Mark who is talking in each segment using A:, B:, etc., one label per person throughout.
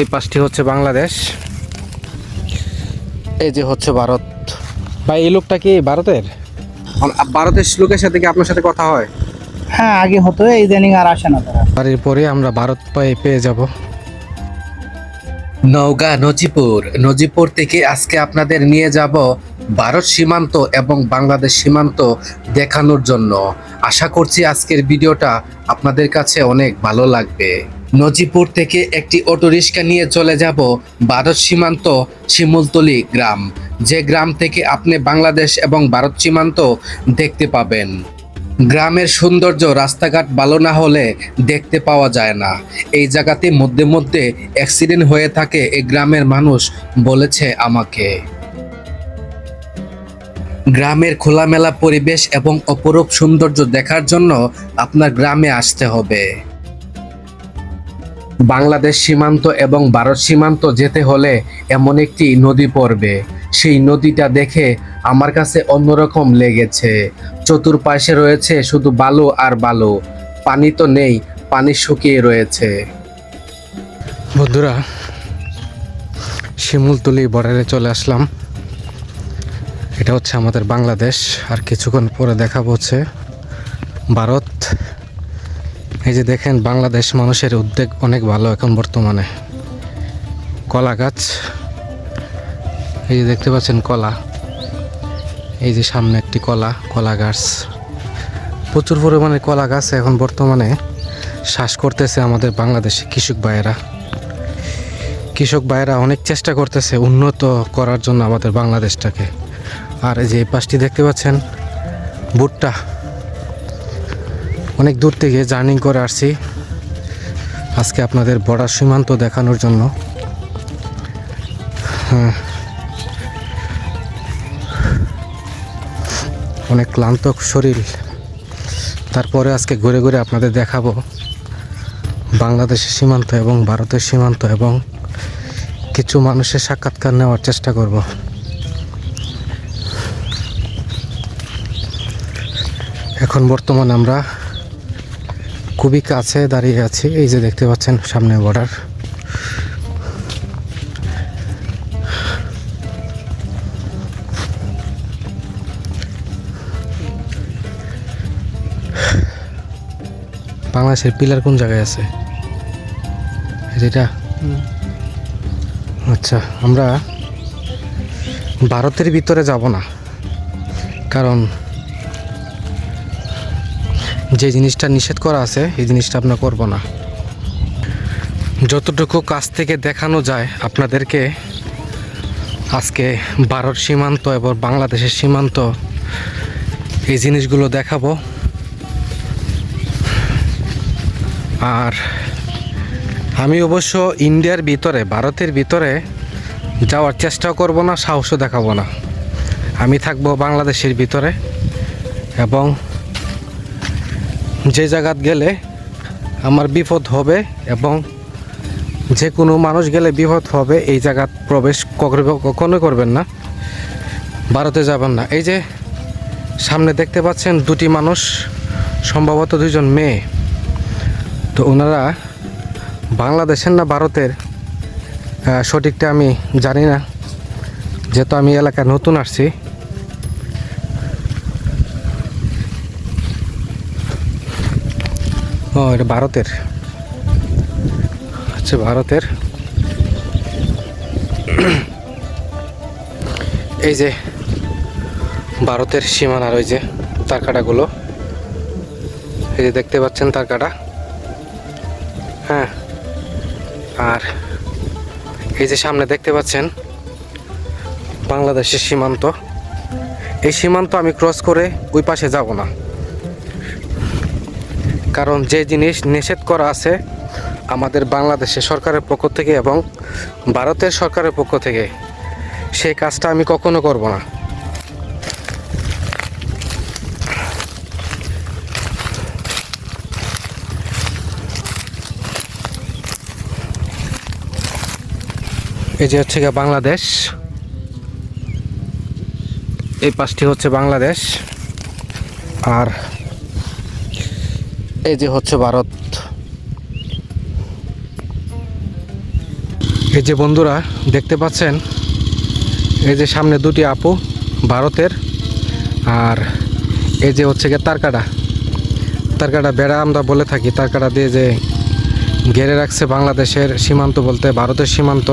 A: এই পাশটি হচ্ছে বাংলাদেশ। এই যে হচ্ছে ভারত। ভাই এই লোকটা কি ভারতের? ভারতের লোকের সাথে কি আপনার সাথে কথা হয়?
B: হ্যাঁ আগে হতো এই ইদানিং আর আসে না তারা।
A: বাড়ির পরে আমরা ভারত পেয়ে পেয়ে যাব।
C: নওগাঁ নজিপুর। নজিপুর থেকে আজকে আপনাদের নিয়ে যাব ভারত সীমান্ত এবং বাংলাদেশ সীমান্ত দেখানোর জন্য। আশা করছি আজকের ভিডিওটা আপনাদের কাছে অনেক ভালো লাগবে। নজিপুর থেকে একটি অটোরিকশা নিয়ে চলে যাব ভারত সীমান্ত শিমুলতলি গ্রাম। যে গ্রাম থেকে আপনি বাংলাদেশ এবং ভারত সীমান্ত দেখতে পাবেন। গ্রামের সৌন্দর্য রাস্তাঘাট ভালো না হলে দেখতে পাওয়া যায় না। এই জায়গাতে মধ্যে মধ্যে অ্যাক্সিডেন্ট হয়ে থাকে এই গ্রামের মানুষ বলেছে আমাকে। গ্রামের খোলামেলা পরিবেশ এবং অপরূপ সৌন্দর্য দেখার জন্য আপনার গ্রামে আসতে হবে। বাংলাদেশ সীমান্ত এবং ভারত সীমান্ত যেতে হলে এমন একটি নদী পড়বে। সেই নদীটা দেখে আমার কাছে অন্যরকম লেগেছে। চতুর্পাশে রয়েছে শুধু বালু আর বালু। পানি তো নেই, পানি শুকিয়ে রয়েছে।
A: বন্ধুরা, শিমুলতলি বর্ডারে চলে আসলাম। এটা হচ্ছে আমাদের বাংলাদেশ। আর কিছুক্ষণ পরে দেখাবো হচ্ছে ভারত এই যে দেখেন, বাংলাদেশ মানুষের উদ্যোগ অনেক ভালো এখন বর্তমানে। কলা গাছ, এই যে দেখতে পাচ্ছেন কলা। এই যে সামনে একটি কলা কলা গাছ। প্রচুর পরিমাণে কলা গাছ এখন বর্তমানে শ্বাস করতেছে আমাদের বাংলাদেশে কৃষক ভাইয়েরা। কৃষক ভাইয়েরা অনেক চেষ্টা করতেছে উন্নত করার জন্য আমাদের বাংলাদেশটাকে। আর এই যে এই পাশটি দেখতে পাচ্ছেন, ভুট্টা। অনেক দূর থেকে জার্নি করে আসছি। আজকে আপনাদের বর্ডার সীমান্ত দেখানোর জন্য। হ্যাঁ। অনেক ক্লান্ত শরীর। তারপরে আজকে ঘুরে ঘুরে আপনাদের দেখাবো বাংলাদেশের সীমান্ত এবং ভারতের সীমান্ত এবং কিছু মানুষের সাক্ষাৎকার নেওয়ার চেষ্টা করব। এখন বর্তমানে আমরা খুবই কাছে দাঁড়িয়ে আছি। এই যে দেখতে পাচ্ছেন সামনে বর্ডার বাংলাদেশের পিলার কোন জায়গায় আছে? যেটা আচ্ছা আমরা ভারতের ভিতরে যাব না। কারণ যে জিনিসটা নিষেধ করা আছে, এই জিনিসটা আমরা করব না। যতটুকু কাছ থেকে দেখানো যায়, আপনাদেরকে আজকে ভারত সীমান্ত এবং বাংলাদেশের সীমান্ত, এই জিনিসগুলো দেখাবো। আর আমি অবশ্য ইন্ডিয়ার ভিতরে, ভারতের ভিতরে যাওয়ার চেষ্টাও করব না, সাহসও দেখাবো না। আমি থাকব বাংলাদেশের ভিতরে এবং যে জায়গাত গেলে আমার বিপদ হবে এবং যে কোনো মানুষ গেলে বিপদ হবে, এই জায়গাত প্রবেশ কখনো- কখনো করবেন না। ভারতে যাবেন না। এই যে সামনে দেখতে পাচ্ছেন দুটি মানুষ, সম্ভবত দুজন মেয়ে। তো ওনারা বাংলাদেশের না ভারতের? সঠিকটা আমি জানি না। যেহেতু আমি এলাকায় নতুন আসছি। ও, এটা ভারতের। আচ্ছা ভারতের। এই যে, ভারতের সীমানার ওই যে তারকাটাগুলো। এই যে দেখতে পাচ্ছেন তারকাটা। হ্যাঁ। আর এই যে সামনে দেখতে পাচ্ছেন বাংলাদেশের সীমান্ত। এই সীমান্ত আমি ক্রস করে ওই পাশে যাব না। কারণ যে জিনিস নিষেধ করা আছে আমাদের বাংলাদেশের সরকারের পক্ষ থেকে এবং ভারতের সরকারের পক্ষ থেকে, সেই কাজটা আমি কখনো করব না। এই যে হচ্ছে গিয়ে বাংলাদেশ। এই পাশটি হচ্ছে বাংলাদেশ। আর এই যে হচ্ছে ভারত। এই যে বন্ধুরা, দেখতে পাচ্ছেন? এই যে সামনে দুটি আপু, ভারতের, আর এই যে হচ্ছে গিয়ে তারকাটা। তারকাটা বেড়া আমরা বলে থাকি, তারকাটা দিয়ে যে ঘেরে রাখছে বাংলাদেশের সীমান্ত বলতে ভারতের সীমান্ত।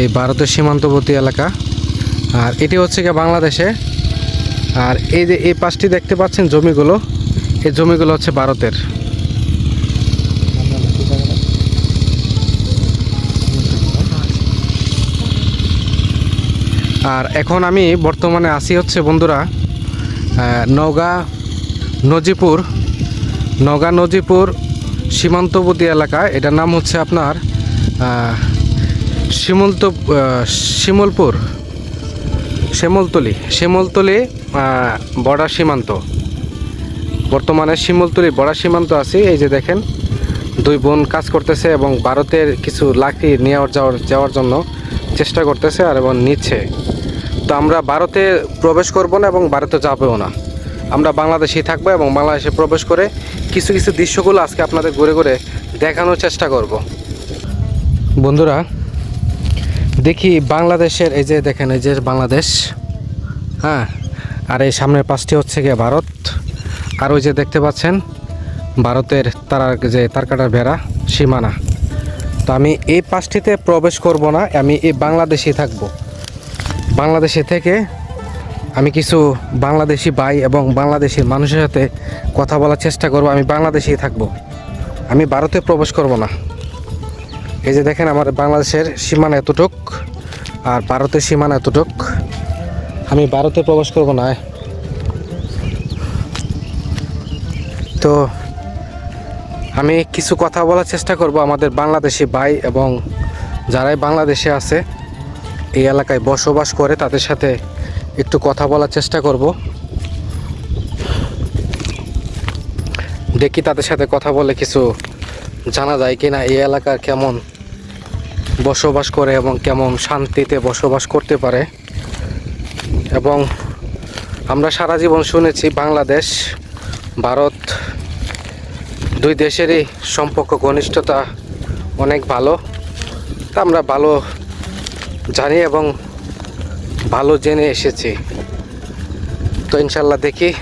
A: এই ভারতের সীমান্তবর্তী এলাকা। আর এটি হচ্ছে গিয়ে বাংলাদেশে। আর এই যে এই পাশটি দেখতে পাচ্ছেন জমিগুলো এই জমিগুলো হচ্ছে ভারতের। আর এখন আমি বর্তমানে আসি হচ্ছে বন্ধুরা নওগাঁ নজিপুর। নওগাঁ নজিপুর সীমান্তবর্তী এলাকা এটার নাম হচ্ছে আপনার আহ, শিমলত শিমলপুর শ্যামলতলি শ্যামলতলি বর্ডার সীমান্ত। বর্তমানে শিমলতলি বর্ডার সীমান্ত আছি। এই যে দেখেন, দুই বোন কাজ করতেছে এবং ভারতের কিছু লাকড়ি নিয়ে যাওয়ার যাওয়ার জন্য চেষ্টা করতেছে আর এবং নিচ্ছে। তো আমরা ভারতে প্রবেশ করব না এবং ভারতে যাবেও না। আমরা বাংলাদেশেই থাকব এবং বাংলাদেশে প্রবেশ করে কিছু কিছু দৃশ্যগুলো আজকে আপনাদের ঘুরে ঘুরে দেখানোর চেষ্টা করব। বন্ধুরা, দেখি বাংলাদেশের এই যে দেখেন, এই যে বাংলাদেশ হ্যাঁ আর এই সামনের পাশটি হচ্ছে গিয়ে ভারত। আর ওই যে দেখতে পাচ্ছেন, ভারতের তারার যে তারকাটার বেড়া সীমানা। তো আমি এই পাশটিতে প্রবেশ করব না, আমি এই বাংলাদেশেই থাকব। বাংলাদেশে থেকে আমি কিছু বাংলাদেশি ভাই এবং বাংলাদেশের মানুষের সাথে কথা বলার চেষ্টা করব, আমি বাংলাদেশেই থাকব। আমি ভারতে প্রবেশ করব না। এই যে দেখেন আমার বাংলাদেশের সীমানা এতটুক, আর ভারতের সীমানা এতটুক। আমি ভারতে প্রবেশ করব না। তো আমি কিছু কথা বলার চেষ্টা করব আমাদের বাংলাদেশি ভাই এবং যারাই বাংলাদেশে আছে, এই এলাকায় বসবাস করে, তাদের সাথে একটু কথা বলার চেষ্টা করব। দেখি তাদের সাথে কথা বলে কিছু জানা যায় কিনা এই এলাকার কেমন বসবাস করে এবং কেমন শান্তিতে বসবাস করতে পারে। এবং আমরা সারা জীবন শুনেছি বাংলাদেশ ভারত দুই দেশেরই সম্পর্ক, ঘনিষ্ঠতা অনেক ভালো। তা আমরা ভালো জানি এবং ভালো জেনে এসেছি। তো ইনশাল্লাহ দেখি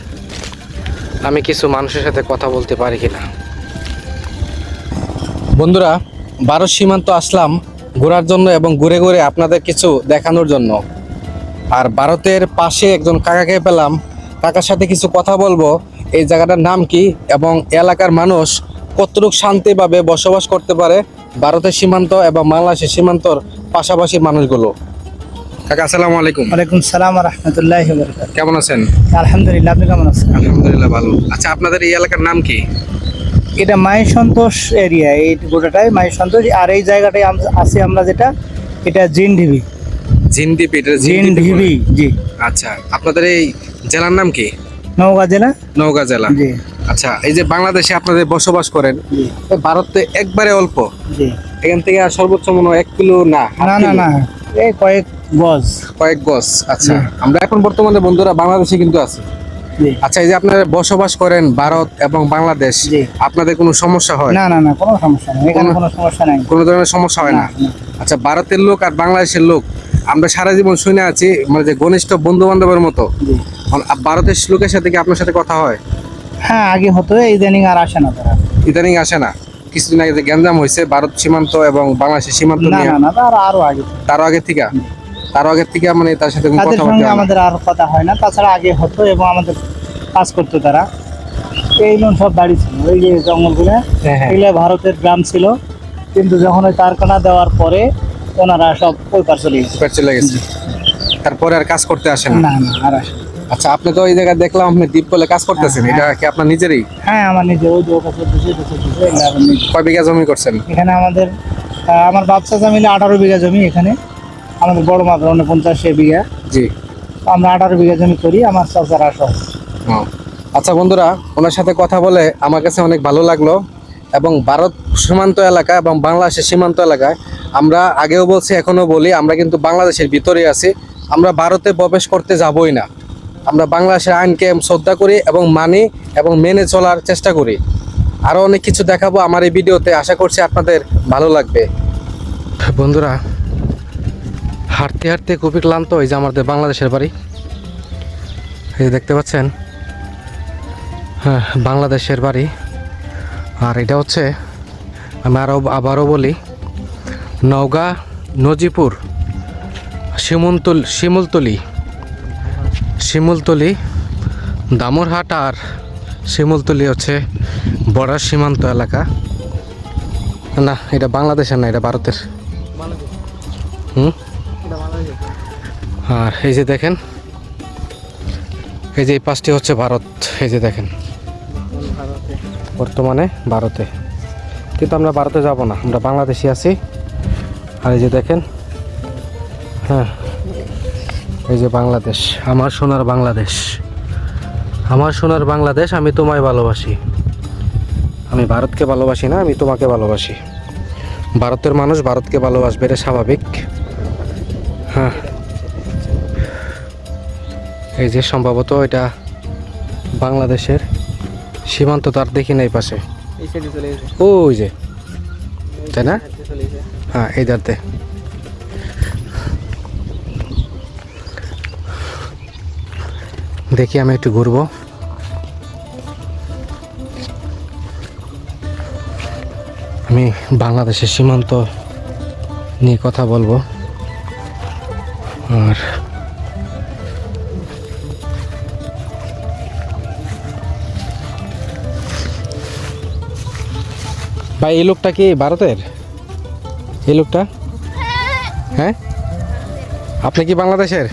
A: আমি কিছু মানুষের সাথে কথা বলতে পারি কিনা। বন্ধুরা ভারত সীমান্ত আসলাম ঘোরার জন্য এবং ঘুরে ঘুরে আপনাদের কিছু দেখানোর জন্য। আর ভারতের পাশে একজন কাকাকে পেলাম। কাকার সাথে কিছু কথা বলব। এই জায়গাটার নাম কি এবং এলাকার মানুষ কতটুকু শান্তিভাবে বসবাস করতে পারে ভারতের সীমান্ত এবং বাংলাদেশের সীমান্তর পাশাপাশি মানুষগুলো? কাকা আসসালামু আলাইকুম।
B: ওয়ালাইকুম সালাম রহমতুল্লাহ
A: কেমন আছেন?
B: আলহামদুলিল্লাহ আপনি কেমন আছেন?
A: আলহামদুলিল্লাহ ভালো। আচ্ছা আপনাদের এই এলাকার নাম কি?
B: এটা মাই সন্তোষ এরিয়া এই গোটাটাই মাই সন্তোষ আর এই জায়গাটায় আছি আমরা যেটা এটা জিন ঢিবি।
A: এটা
B: জি।
A: আচ্ছা আপনাদের এই জেলার নাম কি?
B: নওগাঁ জেলা?
A: নওগাঁ জেলা।
B: জি।
A: আচ্ছা এই যে বাংলাদেশে আপনাদের বসবাস করেন ভারতে একবারে অল্প?
B: জি।
A: এখান থেকে আর সর্বোচ্চ মনে হয় এক কিলো না
B: না না না এই কয়েক গজ।
A: কয়েক গজ আচ্ছা। আমরা এখন বর্তমানে বন্ধুরা বাংলাদেশে কিন্তু আছি। আচ্ছা এই যে আপনারা বসবাস করেন ভারত এবং বাংলাদেশ আপনাদের কোনো সমস্যা হয়?
B: না না না কোনো সমস্যা নেই। এখানে
A: কোনো-
B: সমস্যা নাই।
A: কোনো ধরনের সমস্যা হয় না। আচ্ছা ভারতের লোক আর বাংলাদেশের লোক আমরা সারা জীবন শুনে আছি মানে যে ঘনিষ্ঠ বন্ধু বান্ধবের মতো ভারতের লোকের সাথে কি আপনার সাথে কথা হয়?
B: হ্যাঁ আগে হতো ইদানিং আর আসে না তারা।
A: ইদানিং আসে না। কিছুদিন আগে যে গ্যাঞ্জাম হয়েছে ভারত সীমান্ত এবং বাংলাদেশের সীমান্ত নিয়ে।
B: না না তার আরও আগে
A: তারও আগের থেকে? তারও আগের থেকে মানে তার সাথে কথা হয় না?
B: আমাদের আর কথা হয় না। তাছাড়া আগে হতো এবং আমাদের কাজ করতো তারা। এই লোন সব বাড়ি ছিল। ওই যে জঙ্গলগুলো
A: হ্যাঁ, হ্যাঁ।
B: এগুলো ভারতের গ্রাম ছিল। কিন্তু যখন ওই কারখানা দেওয়ার পরে ওনারা সব ওই পার চলে গেছে।
A: চলে গেছে। তারপরে আর কাজ করতে আসেন না
B: না আর আসে না।
A: আচ্ছা আপনি তো এই জায়গায় দেখলাম আপনি দ্বীপ কলে কাজ করতেছেন এটা কি আপনার নিজেরই?
B: হ্যাঁ। আমার নিজে ওই আমার নিজে।
A: কয় বিঘা জমি করছেন?
B: এখানে আমাদের আমার বাচ্চা মিলে আঠারো বিঘা জমি এখানে। আমাদের বড় মাত্রা উনপঞ্চাশ বিঘা।
A: জি।
B: আমরা আঠারো বিঘা জমি করি আমার চাচারা সব
A: ও। আচ্ছা বন্ধুরা ওনার সাথে কথা বলে আমার কাছে অনেক ভালো লাগল। এবং ভারত সীমান্ত এলাকা এবং বাংলাদেশের সীমান্ত এলাকায় আমরা আগেও বলছি এখনও বলি আমরা কিন্তু বাংলাদেশের ভিতরে আছি। আমরা ভারতে প্রবেশ করতে যাবই না। আমরা বাংলাদেশের আইনকে শ্রদ্ধা করি এবং মানি এবং মেনে চলার চেষ্টা করি। আরও অনেক কিছু দেখাবো আমার এই ভিডিওতে, আশা করছি আপনাদের ভালো লাগবে। বন্ধুরা, হাঁটতে হাঁটতে খুবই ক্লান্ত এই যে আমাদের বাংলাদেশের বাড়ি। এই দেখতে পাচ্ছেন? হ্যাঁ বাংলাদেশের বাড়ি। আর এটা হচ্ছে, আমি আরও, আবারও বলি, নওগাঁ, নজিপুর, শিমুলতুল, শিমুলতলি। শিমুলতলি, দামুরহাট আর শিমুলতলি হচ্ছে বর্ডার সীমান্ত এলাকা। না, এটা বাংলাদেশের না, এটা ভারতের। হুম? আর এই যে দেখেন, এই যে এই পাশটি হচ্ছে ভারত, এই যে দেখেন। বর্তমানে ভারতে। কিন্তু আমরা ভারতে যাব না, আমরা বাংলাদেশি আছি। আর এই যে দেখেন হ্যাঁ। এই যে বাংলাদেশ আমার সোনার বাংলাদেশ। আমার সোনার বাংলাদেশ আমি তোমায় ভালোবাসি। আমি ভারতকে ভালোবাসি না আমি তোমাকে ভালোবাসি। ভারতের মানুষ ভারতকে ভালোবাসবে এটা স্বাভাবিক। হ্যাঁ। এই যে সম্ভবত এটা বাংলাদেশের সীমান্ত তার দেখি নাই পাশে ওই যে তাই না? হ্যাঁ এই দাঁড়তে দেখি আমি একটু ঘুরবো। আমি বাংলাদেশের সীমান্ত নিয়ে কথা বলব। আর ভাই, এই লোকটা কি ভারতের? এই লোকটা? হ্যাঁ? আপনি কি বাংলাদেশের?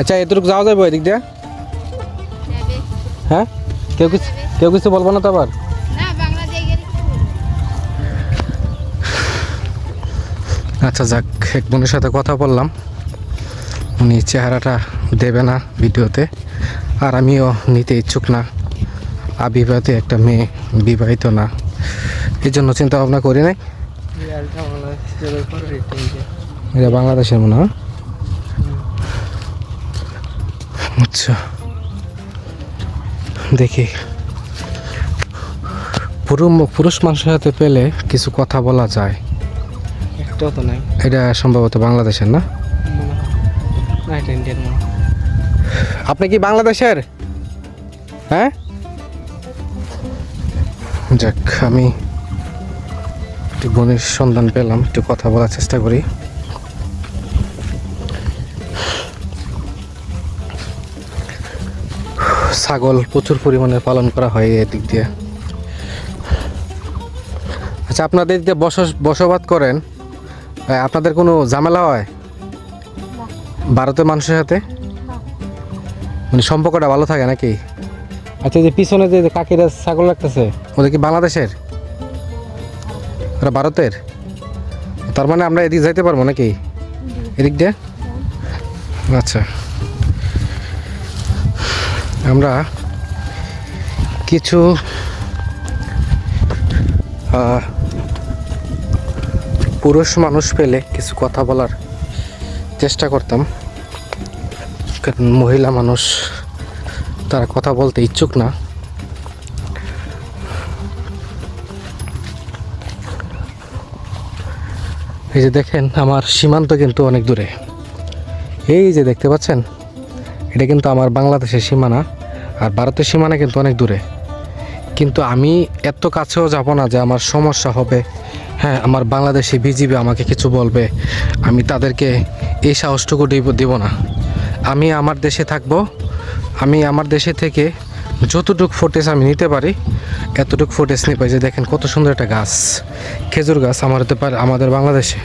A: আচ্ছা এতটুকু যাওয়া যাবে এদিক দিয়ে? হ্যাঁ? কেউ কিছু কেউ কিছু বলব না তো আবার?
D: না বাংলা জায়গায়
A: আচ্ছা যাক এক বোনের সাথে কথা বললাম। উনি চেহারাটা দেবে না ভিডিওতে আর আমিও নিতে ইচ্ছুক না। আবিবাহিত একটা মেয়ে বিবাহিত না। এই জন্য চিন্তা ভাবনা করি নাই এটা বাংলাদেশের মনে হয়। আচ্ছা। দেখি। পুরু- পুরুষ মানুষের সাথে পেলে কিছু কথা বলা যায়।
B: একটাও তো নাই।
A: এটা সম্ভবত বাংলাদেশের না? আপনি কি বাংলাদেশের? হ্যাঁ? যাক আমি একটু বোনের সন্ধান পেলাম একটু কথা বলার চেষ্টা করি। ছাগল প্রচুর পরিমাণে পালন করা হয় এদিক দিয়ে। আচ্ছা আপনাদের দিয়ে বস বসবাস করেন আপনাদের কোনো ঝামেলা হয়? ভারতের মানুষের সাথে? মানে সম্পর্কটা ভালো থাকে নাকি? আচ্ছা এই যে পিছনে যে কাকিরা ছাগল রাখতেছে। ওদের কি বাংলাদেশের? ওরা ভারতের? তার মানে আমরা এদিক যাইতে পারব নাকি? এদিক দিয়ে? আচ্ছা। আমরা কিছু পুরুষ মানুষ পেলে কিছু কথা বলার চেষ্টা করতাম। কারণ মহিলা মানুষ তারা কথা বলতে ইচ্ছুক না। এই যে দেখেন, আমার সীমান্ত কিন্তু অনেক দূরে। এই যে দেখতে পাচ্ছেন, এটা কিন্তু আমার বাংলাদেশের সীমানা। আর ভারতের সীমানা কিন্তু অনেক দূরে। কিন্তু আমি এত কাছেও যাব না যে আমার সমস্যা হবে। হ্যাঁ আমার বাংলাদেশি বিজিবি আমাকে কিছু বলবে। আমি তাদেরকে এই সাহসটুকু দিব না। আমি আমার দেশে থাকব। আমি আমার দেশে থেকে যতটুকু ফুটেজ আমি নিতে পারি, এতটুকু ফুটেজ নিয়ে পাই যে দেখেন কত সুন্দর একটা গাছ। খেজুর গাছ আমার হতে পারে, আমাদের বাংলাদেশে।